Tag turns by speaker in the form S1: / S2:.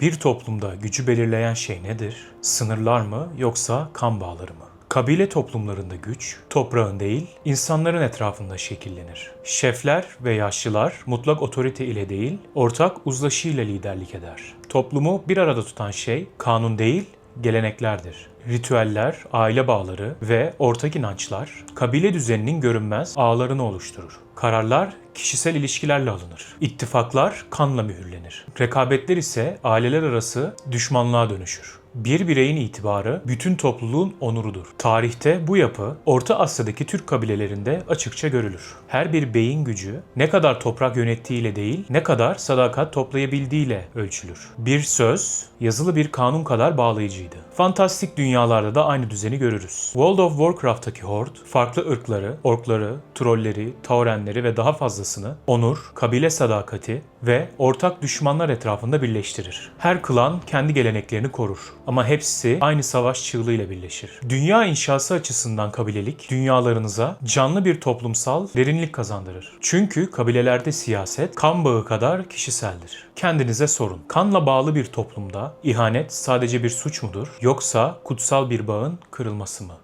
S1: Bir toplumda gücü belirleyen şey nedir? Sınırlar mı yoksa kan bağları mı? Kabile toplumlarında güç, toprağın değil, insanların etrafında şekillenir. Şefler ve yaşlılar mutlak otorite ile değil, ortak uzlaşı ile liderlik eder. Toplumu bir arada tutan şey kanun değil, geleneklerdir. Ritüeller, aile bağları ve ortak inançlar kabile düzeninin görünmez ağlarını oluşturur. Kararlar kişisel ilişkilerle alınır. İttifaklar kanla mühürlenir. Rekabetler ise aileler arası düşmanlığa dönüşür. Bir bireyin itibarı bütün topluluğun onurudur. Tarihte bu yapı Orta Asya'daki Türk kabilelerinde açıkça görülür. Her bir beyin gücü ne kadar toprak yönettiğiyle değil, ne kadar sadakat toplayabildiğiyle ölçülür. Bir söz yazılı bir kanun kadar bağlayıcıydı. Fantastik dünyalarda da aynı düzeni görürüz. World of Warcraft'taki Horde farklı ırkları, orkları, trolleri, taurenleri ve daha fazlasını onur, kabile sadakati ve ortak düşmanlar etrafında birleştirir. Her klan kendi geleneklerini korur ama hepsi aynı savaş çığlığıyla birleşir. Dünya inşası açısından kabilelik dünyalarınıza canlı bir toplumsal derinlik kazandırır. Çünkü kabilelerde siyaset kan bağı kadar kişiseldir. Kendinize sorun. Kanla bağlı bir toplumda ihanet sadece bir suç mudur yoksa kutsal bir bağın kırılması mı?